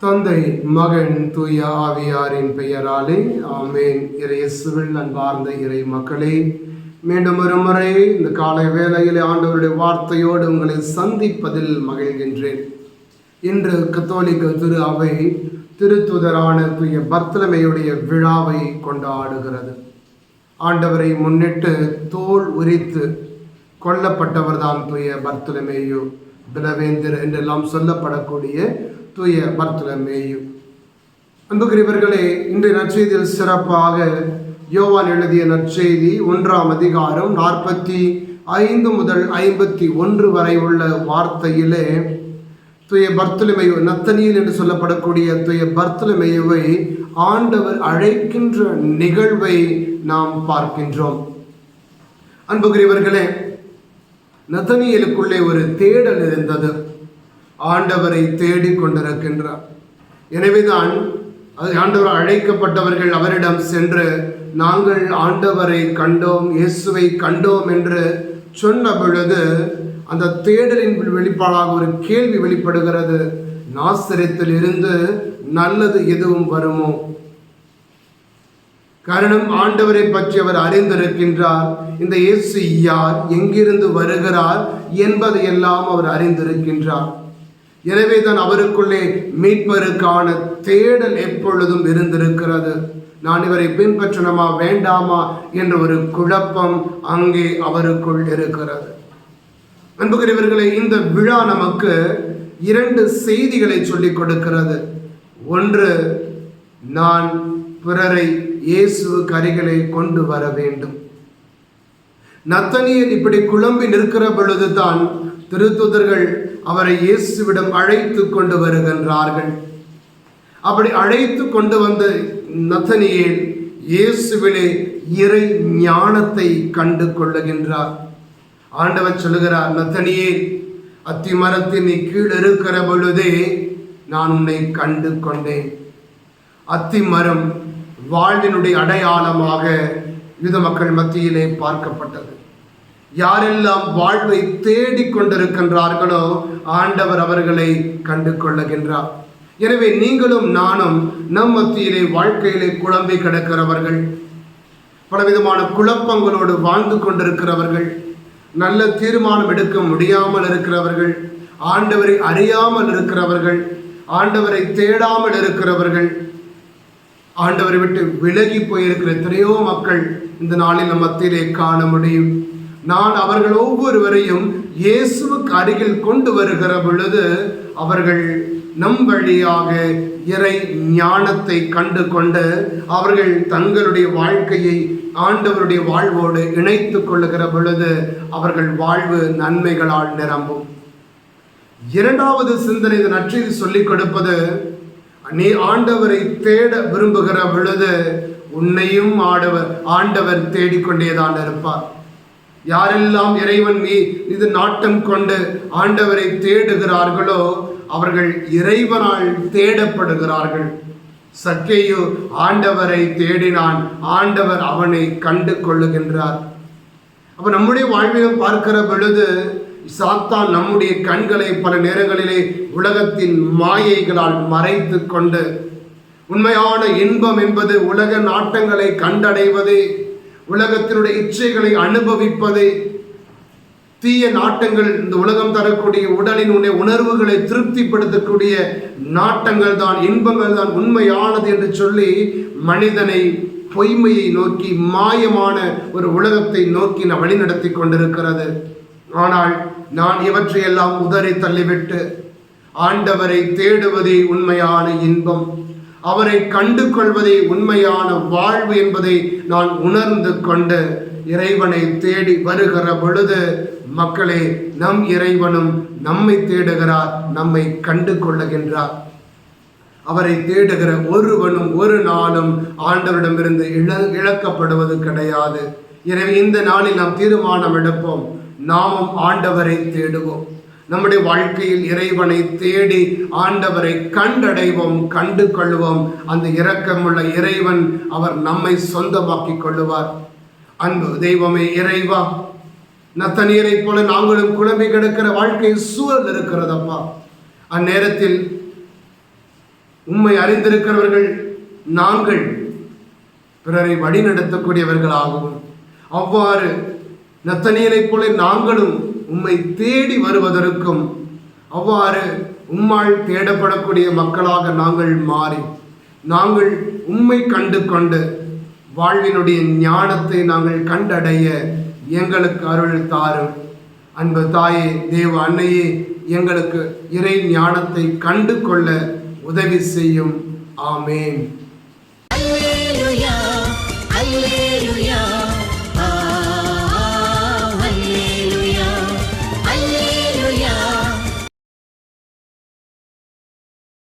தந்தை மகன் தூய ஆவியாரின் பெயராலே ஆமேன். இறையசுவில் அன்பார்ந்த இறை மக்களே மீண்டும் ஒரு முறை இந்த காலை வேளையில் ஆண்டவருடைய வார்த்தையோடு உங்களை சந்திப்பதில் மகிழ்கின்றேன். இன்று கத்தோலிக்க திரு அவை திருத்துதரான தூய பர்த்தலமையுடைய விழாவை கொண்டாடுகிறது. ஆண்டவரை முன்னிட்டு தோல் உரித்து கொல்லப்பட்டவர்தான் தூய பர்த்தலமேயு பிலவேந்தர் என்றெல்லாம் சொல்லப்படக்கூடிய தூய பர்த்தலமேயு அன்புக்குரியவர்களே இன்று நற்செய்தியில் சிறப்பாக யோவான் எழுதிய நற்செய்தி ஒன்றாம் அதிகாரம் நாற்பத்தி ஐந்து முதல் ஐம்பத்தி ஒன்று வரை உள்ள வார்த்தையிலே துய பர்த்தலமையு நத்தனியில் என்று சொல்லப்படக்கூடிய துய பர்த்தலமையுவை ஆண்டவர் அழைக்கின்ற நிகழ்வை நாம் பார்க்கின்றோம். அன்புகிறவர்களே நத்தனியலுக்குள்ளே ஒரு தேடல் இருந்தது. ஆண்டவரை தேடிக் கொண்டிருக்கின்றார். எனவேதான் அது ஆண்டவர் அழைக்கப்பட்டவர்கள் அவரிடம் சென்று நாங்கள் ஆண்டவரை கண்டோம் இயேசுவை கண்டோம் என்று சொன்ன பொழுது அந்த தேடலின் வெளிப்பாடாக ஒரு கேள்வி வெளிப்படுகிறது. நாசரத்தில் இருந்து நல்லது எதுவும் வருமோ? காரணம் ஆண்டவரை பற்றி அவர் அறிந்திருக்கின்றார். இந்த இயேசு யார்? எங்கிருந்து வருகிறார் என்பதையெல்லாம் அவர் அறிந்திருக்கின்றார். எனவே தான் அவருக்குள்ளே மீட்பருக்கான தேடல் எப்பொழுதும் இருந்திருக்கிறது. நான் இவரை பின்பற்றணுமா வேண்டாமா என்ற ஒரு குழப்பம் அங்கே அவருக்குள் இருக்கிறது. அன்புக்குரியவர்களே இந்த விழா நமக்கு இரண்டு செய்திகளை சொல்லிக் கொடுக்கிறது. ஒன்று நான் பிறரை இயேசு கரிகளை கொண்டு வர வேண்டும். நத்தனியல் இப்படி குழம்பி நிற்கிற பொழுதுதான் திருத்துதர்கள் அவரை இயேசுவிடம் அழைத்து கொண்டு வருகின்றார்கள். அப்படி அழைத்து கொண்டு வந்த நத்தனியேல் இயேசுவிலே இறை ஞானத்தை கண்டு கொள்ளுகின்றார். ஆண்டவர் சொல்லுகிறார் நத்தனியே அத்திமரத்தின் நீ கீழ் இருக்கிற பொழுதே நான் உன்னை கண்டு கொண்டேன். அத்தி மரம் வாழ்வினுடைய அடையாளமாக யுத மக்கள் மத்தியிலே பார்க்கப்பட்டது. யாரெல்லாம் வாழ்வை தேடிக் கொண்டிருக்கின்றார்களோ ஆண்டவர் அவர்களை கண்டு கொள்ளுகின்றார் எனவே நீங்களும் நானும் நம் மத்தியிலே வாழ்க்கையிலே குழம்பி கிடக்கிறவர்கள் பலவிதமான குழப்பங்களோடு வாழ்ந்து கொண்டிருக்கிறவர்கள் நல்ல தீர்மானம் எடுக்க முடியாமல் இருக்கிறவர்கள் ஆண்டவரை அறியாமல் இருக்கிறவர்கள் ஆண்டவரை தேடாமல் இருக்கிறவர்கள் ஆண்டவரை விட்டு விலகி போயிருக்கிற எத்தனையோ மக்கள் இந்த நாளில் நம் மத்தியிலே காண முடியும். நான் அவர்கள் ஒவ்வொருவரையும் இயேசுவுக்கு அருகில் கொண்டு வருகிற பொழுது அவர்கள் நம் வழியாக இறை ஞானத்தை கண்டு கொண்டு அவர்கள் தங்களுடைய வாழ்க்கையை ஆண்டவருடைய வாழ்வோடு இணைத்து கொள்ளுகிற பொழுது அவர்கள் வாழ்வு நன்மைகளால் நிரம்பும். இரண்டாவது சிந்தனை இந்த நற்செய்தி சொல்லிக் கொடுப்பது நீ ஆண்டவரை தேட விரும்புகிற பொழுது உன்னையும் ஆடவர் ஆண்டவர் தேடிக்கொண்டேதான் இருப்பார். யாரெல்லாம் இறைவன் மீ இது நாட்டம் கொண்டு ஆண்டவரை தேடுகிறார்களோ அவர்கள் இறைவனால் தேடப்படுகிறார்கள். சக்கேயு ஆண்டவரை தேடினான் ஆண்டவர் அவனை கண்டு கொள்ளுகின்றார். அப்ப நம்முடைய வாழ்விலும் பார்க்கிற பொழுது சாத்தான் நம்முடைய கண்களை பல நேரங்களிலே உலகத்தின் மாயைகளால் மறைத்து கொண்டு உண்மையான இன்பம் என்பது உலக நாட்டங்களை கண்டடைவது உலகத்தினுடைய இச்சைகளை அனுபவிப்பது தீய நாட்டங்கள் இந்த உலகம் தரக்கூடிய உடலின் உடைய உணர்வுகளை திருப்திப்படுத்தக்கூடிய நாட்டங்கள் தான் இன்பங்கள் தான் உண்மையானது என்று சொல்லி மனிதனை பொய்மையை நோக்கி மாயமான ஒரு உலகத்தை நோக்கி நான் வழிநடத்தி கொண்டிருக்கிறது. ஆனால் நான் இவற்றையெல்லாம் உதறி தள்ளிவிட்டு ஆண்டவரை தேடுவதே உண்மையான இன்பம். அவரை கண்டு கொள்வதே உண்மையான வாழ்வு என்பதை நான் உணர்ந்து கொண்டு இறைவனை தேடி வருகிற பொழுது மக்களே நம் இறைவனும் நம்மை தேடுகிறார் நம்மை கண்டு கொள்ளுகின்றார் அவரை தேடுகிற ஒருவனும் ஒரு நாளும் ஆண்டவரிடமிருந்து இழ இழக்கப்படுவது கிடையாது. எனவே இந்த நாளில் நாம் தீர்மானம் எடுப்போம். நாமும் ஆண்டவரை தேடுவோம். நம்முடைய வாழ்க்கையில் இறைவனை தேடி ஆண்டவரை கண்டடைவோம் கண்டு கொள்வோம். அந்த இரக்கமுள்ள இறைவன் அவர் நம்மை சொந்தமாக்கிக் கொள்ளுவார். அன்பு தெய்வமே இறைவா நத்தனீரை போல நாங்களும் குழம்பி கிடக்கிற வாழ்க்கை சூழல் இருக்கிறதப்பா. அந்நேரத்தில் உண்மை அறிந்திருக்கிறவர்கள் நாங்கள் பிறரை வழிநடத்தக்கூடியவர்களாகவும் அவ்வாறு நத்தனியலைப் போல நாங்களும் உம்மை தேடி வருவதற்கும் அவ்வாறு உம்மால் தேடப்படக்கூடிய மக்களாக நாங்கள் மாறி நாங்கள் உம்மை கண்டு கொண்டு வாழ்வினுடைய ஞானத்தை நாங்கள் கண்டடைய எங்களுக்கு அருள் தாரும். அன்பு தாயே தேவ அன்னையே எங்களுக்கு இறை ஞானத்தை கண்டு கொள்ள உதவி செய்யும். ஆமேன்.